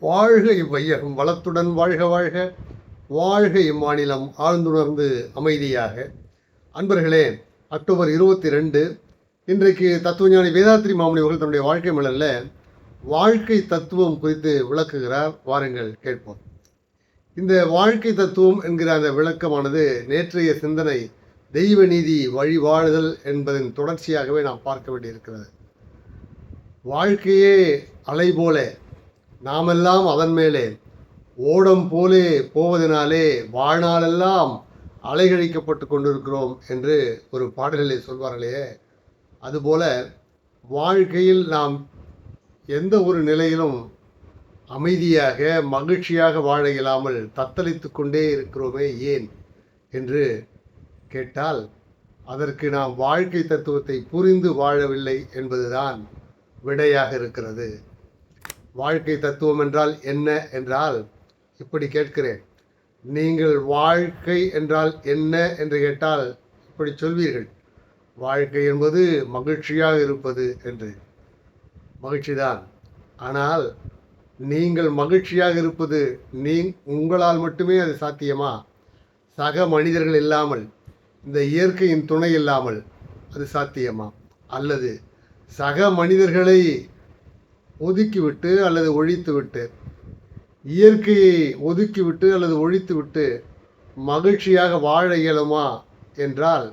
வாழ்க இவ்வையகம் வளத்துடன் வாழ்க வாழ்க. வாழ்க இம்மாநிலம் ஆழ்ந்துணர்ந்து அமைதியாக. அன்பர்களே அக்டோபர் இருபத்தி ரெண்டு இன்றைக்கு தத்துவஞானி வேதாத்ரி மாமணி அவர்கள் தன்னுடைய வாழ்க்கை மலரில் வாழ்க்கை தத்துவம் குறித்து விளக்குகிறார். வாருங்கள் கேட்போம். இந்த வாழ்க்கை தத்துவம் என்கிற அந்த விளக்கமானது நேற்றைய சிந்தனை தெய்வ நீதி வழி வாழுதல் என்பதன் தொடர்ச்சியாகவே நாம் பார்க்க வேண்டியிருக்கிறது. வாழ்க்கையே அலை போல நாமெல்லாம் அதன் மேலே ஓடம் போலே போவதனாலே வாழ்நாளெல்லாம் அலைகழிக்கப்பட்டு கொண்டிருக்கிறோம் என்று ஒரு பாடலிலே சொல்வார்களே. அதுபோல வாழ்க்கையில் நாம் எந்த ஒரு நிலையிலும் அமைதியாக மகிழ்ச்சியாக வாழ இயலாமல் தத்தளித்து கொண்டே இருக்கிறோமே ஏன் என்று கேட்டால் அதற்கு நாம் வாழ்க்கை தத்துவத்தை புரிந்து வாழவில்லை என்பதுதான் விடையாக இருக்கிறது. வாழ்க்கை தத்துவம் என்றால் என்ன என்றால் இப்படி கேட்கிறேன். நீங்கள் வாழ்க்கை என்றால் என்ன என்று கேட்டால் இப்படி சொல்வீர்கள். வாழ்க்கை என்பது மகிழ்ச்சியாக இருப்பது என்று. மகிழ்ச்சிதான் ஆனால் நீங்கள் மகிழ்ச்சியாக இருப்பது நீ உங்களால் மட்டுமே அது சாத்தியமா? சக மனிதர்கள் இல்லாமல் இந்த இயற்கையின் துணை இல்லாமல் அது சாத்தியமா? அல்லது சக மனிதர்களை ஒதுக்கிவிட்டு அல்லது ஒழித்துவிட்டு இயற்கையை ஒதுக்கிவிட்டு அல்லது ஒழித்துவிட்டு மகிழ்ச்சியாக வாழ இயலுமா என்றால்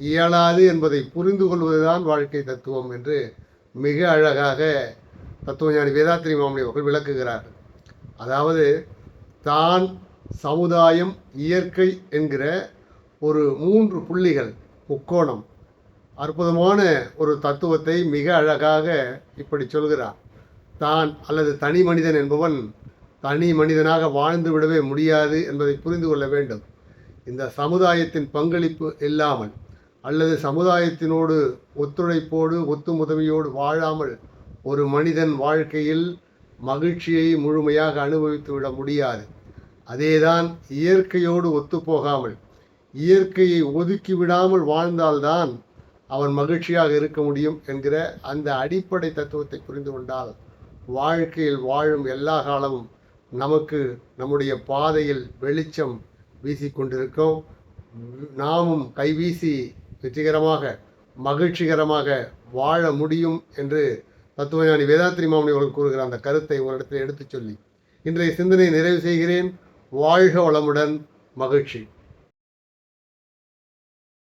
இயலாது என்பதை புரிந்து கொள்வதுதான் வாழ்க்கை தத்துவம் என்று மிக அழகாக தத்துவஞானி வேதாத்திரி மாமணி அவர்கள் விளக்குகிறார். அதாவது தான் சமுதாயம் இயற்கை என்கிற ஒரு மூன்று புள்ளிகள் முக்கோணம் அற்புதமான ஒரு தத்துவத்தை மிக அழகாக இப்படி சொல்கிறார். தான் அல்லது தனி மனிதன் என்பவன் தனி மனிதனாக வாழ்ந்து விடவே முடியாது என்பதை புரிந்து கொள்ள வேண்டும். இந்த சமுதாயத்தின் பங்களிப்பு இல்லாமல் அல்லது சமுதாயத்தினோடு ஒத்துழைப்போடு ஒத்துமுதமையோடு வாழாமல் ஒரு மனிதன் வாழ்க்கையில் மகிழ்ச்சியை முழுமையாக அனுபவித்து விட முடியாது. அதேதான் இயற்கையோடு ஒத்துப்போகாமல் இயற்கையை ஒதுக்கி விடாமல் வாழ்ந்தால்தான் அவன் மகிழ்ச்சியாக இருக்க முடியும் என்கிற அந்த அடிப்படை தத்துவத்தை புரிந்து கொண்டால் வாழ்க்கையில் வாழும் எல்லா காலமும் நமக்கு நம்முடைய பாதையில் வெளிச்சம் வீசிக்கொண்டிருக்கோம் நாமும் கைவீசி வெற்றிகரமாக மகிழ்ச்சிகரமாக வாழ முடியும் என்று தத்துவஞானி வேதாத்திரி மாமணி அவர்கள் கூறுகிற அந்த கருத்தை உங்களிடத்தில் எடுத்துச் சொல்லி இன்றைய சிந்தனை நிறைவு செய்கிறேன். வாழ்க வளமுடன் மகிழ்ச்சி.